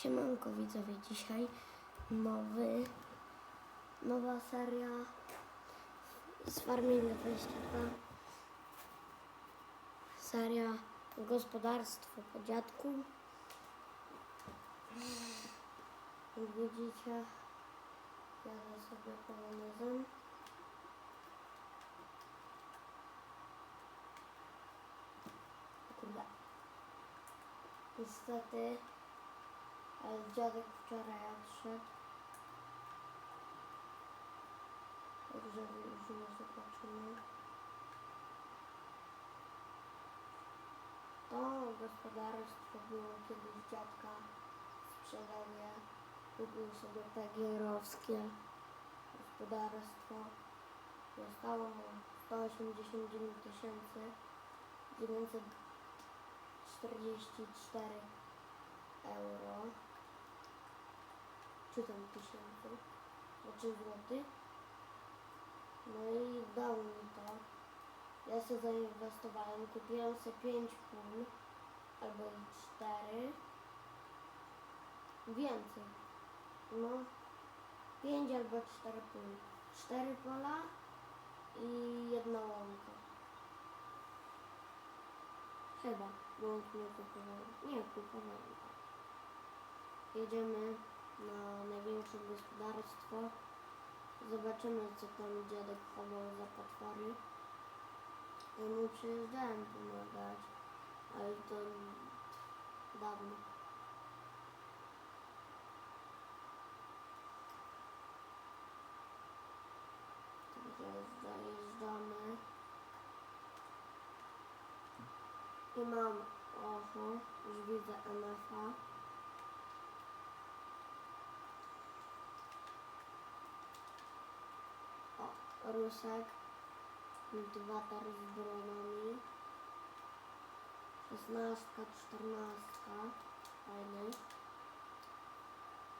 Siemanko widzowie, dzisiaj nowy, nowa seria z Farminga 22. Seria Gospodarstwo po dziadku. Widzicie, jadę sobie polonezem. Kurde. Niestety dziadek wczoraj odszedł. Także już nie zobaczymy. To gospodarstwo było kiedyś dziadka. Sprzedał je. Kupił sobie PGR-owskie gospodarstwo. Zostało mu 189 tysięcy 944 euro, czy tam tysięcy, znaczy złotych. No i dał mi to. Ja sobie zainwestowałem, kupiłem sobie 5 pól, albo i 4. Więcej. No, 5 albo 4 pól. 4 pola i jedna łąka. Chyba, łąk nie kupowałem. Nie, kupowałem. Jedziemy na największe gospodarstwo. Zobaczymy, co tam dziadek chował za potwory. Ja mu przyjeżdżałem pomagać, ale to dawno. Także zajeżdżamy. I mam, oho, już widzę MFA. O, rusek, kultywator z dronami. Szesnastka, czternastka, fajny.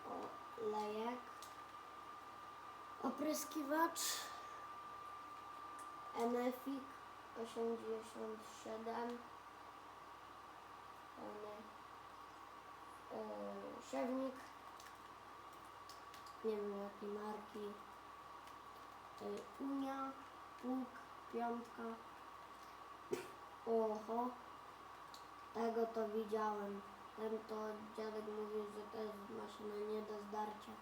O, lejek. Opryskiwacz. Enefik 87. Fajny. Yy, siewnik. Nie wiem jakiej marki. Yy, Unia, Pług, Piątka. Oho. Tego to widziałem. Ten to dziadek mówił, że to jest maszyna nie do zdarcia.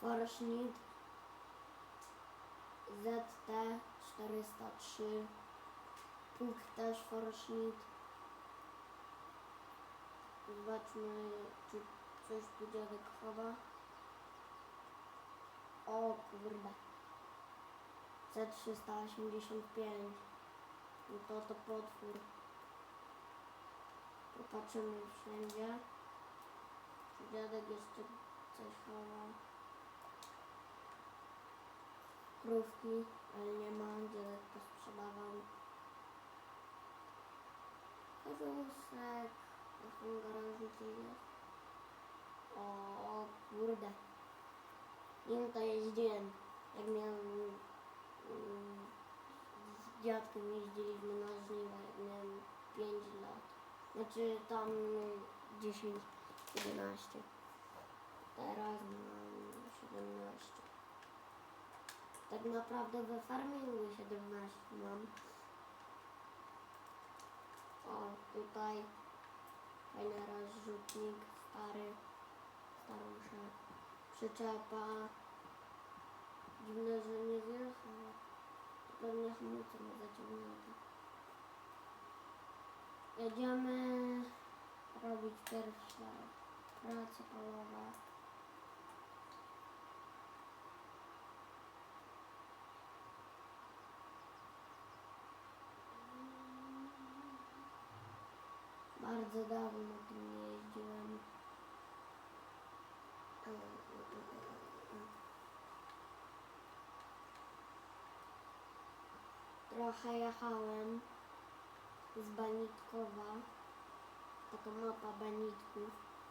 Forschnitt ZT 403 Pług też Forschnitt Zobaczmy, czy coś tu dziadek chowa. O kurde. C385. No to to potwór. Popatrzymy wszędzie. Czy dziadek jeszcze coś chowa. Krówki, ale nie ma. Dziadek to sprzedawał. Kozłusek. Na tym garażu jest. O, o kurde. Nim to jeździłem. Jak miałem mm, z dziadkiem jeździliśmy na miałem 5 lat. Znaczy tam mm, 10, 11. Teraz mam 17. Tak naprawdę we farmingu 17 mam. O, tutaj fajny rozrzutnik, stary, staruszek, przyczepa. Dziwne, że nie zjechał. To pewnie hamulce ma zaciągnięte. Jedziemy robić pierwsze prace polowe. Bardzo dawno tym nie jeździłem. Trochę jechałem z Banitkowa. Taka mapa Banitków.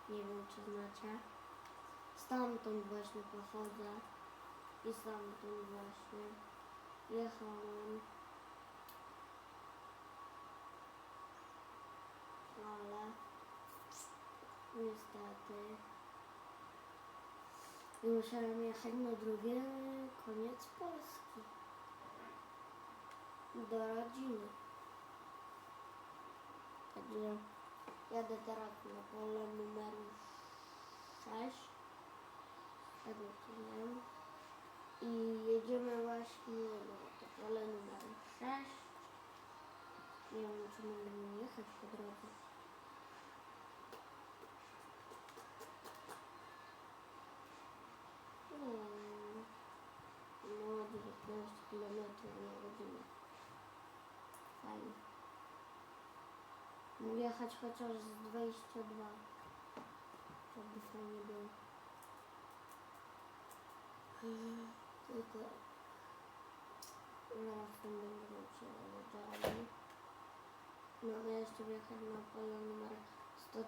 Nie wiem czy znacie. Stamtąd właśnie pochodzę. I stamtąd właśnie jechałem. ale niestety I musiałem jechać na drugie koniec Polski. Do rodziny. Także jadę teraz na pole numer 6. Z tego co wiem. I jedziemy właśnie na to pole numer 6. Nie wiem czy będziemy jechać po drodze. Jechać chociaż z 22. To by fajnie było. Tylko zaraz tam będziemy przejeżdżali. Mamy jeszcze wjechać na pole numer 100,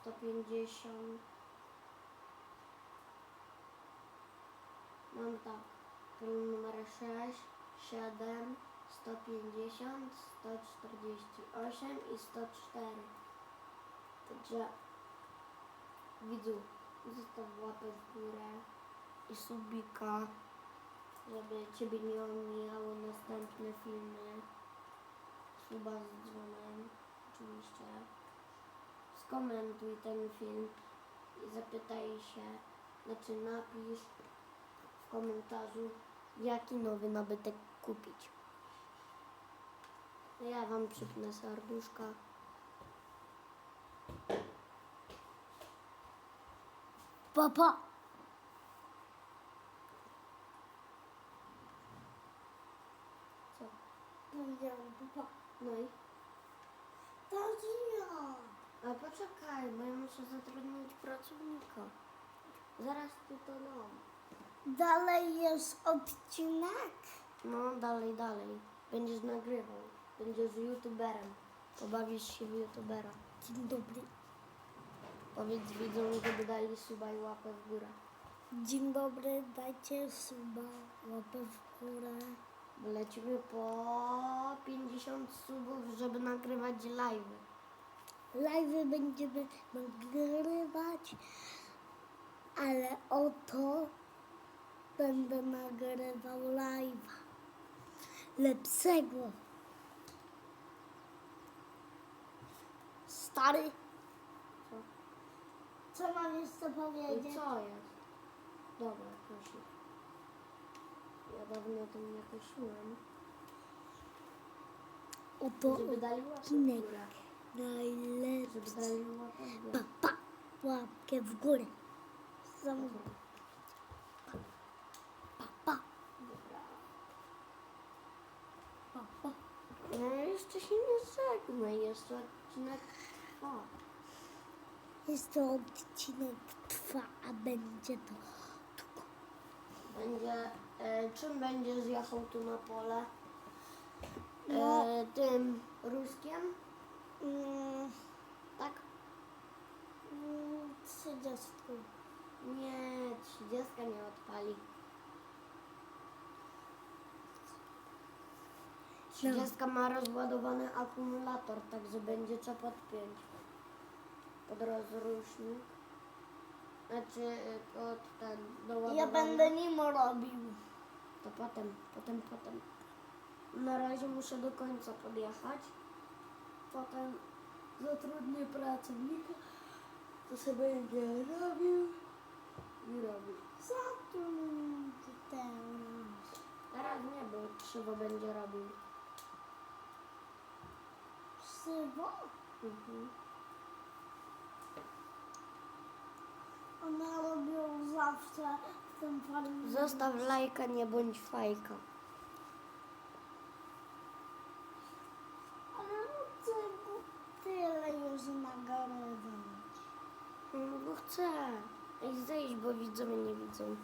150. Mam tak, pole numer 6, 7, 150, 148 i 104. Także widzu, zostaw łapę w górę i subika, żeby Ciebie nie omijały następne filmy. Suba z dzwonem, oczywiście. Skomentuj ten film i zapytaj się, znaczy napisz w komentarzu, jaki nowy nabytek kupić. Ja Wam przypnę serduszka. Papa! Co? Powiedziałam, papa. No i? To. A poczekaj, bo ja muszę zatrudnić pracownika. Zaraz ty to dam. Dalej jest odcinek. No, dalej, dalej. Będziesz nagrywał. Będziesz youtuberem. Pobawisz się w youtubera. Dzień dobry. Powiedz widzom, żeby dali suba i łapę w górę. Dzień dobry, dajcie suba, łapę w górę. Lecimy po 50 subów, żeby nagrywać live. Live będziemy nagrywać, ale oto będę nagrywał live'a. Lepszego. Stary, Co? co mam jeszcze powiedzieć? co jest? Dobra, proszę. Ja dawno tym nie kosiłem. Oto Żeby dali łapę w odcinek górę. Żeby najlepszy. dali łapę w górę. Pa, pa, łapkę w górę. Zamówię. Pa, pa, Dobra. pa, pa. No jeszcze się nie żegnaj, jeszcze odcinek trwa. Jest to odcinek trwa, a będzie to długo. Będzie, e, czym będziesz jechał tu na pole? No. E, tym ruskiem, Mm, tak? mm, 30. Nie, 30 nie odpali. 30 ma rozładowany akumulator, także będzie trzeba podpiąć pod rozrusznik. Znaczy e, pod ten doładowany. Ja będę nim robił. To potem, potem, potem. Na razie muszę do końca podjechać. Potem zatrudnię pracownika, to sobie będzie robił i robił. Zatrudnij teraz. Teraz nie, bo trzeba będzie robił. Krzywo? Mhm. Robią zawsze w tym. Zostaw lajka, nie bądź fajka. Ale no go tyle już nagrywać. No bo chcę. Ej, zejść, bo widzowie nie widzą.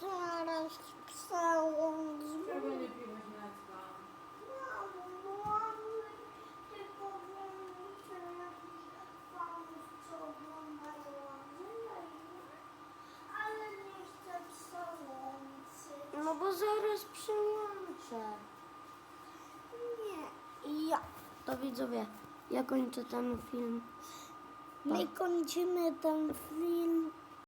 Teraz przełącz. Czego nie piłeś Jacka? Ale nie chcę przełączyć. No bo zaraz przyłączę. Nie. Ja. To widzowie, ja kończę ten film. My kończymy ten film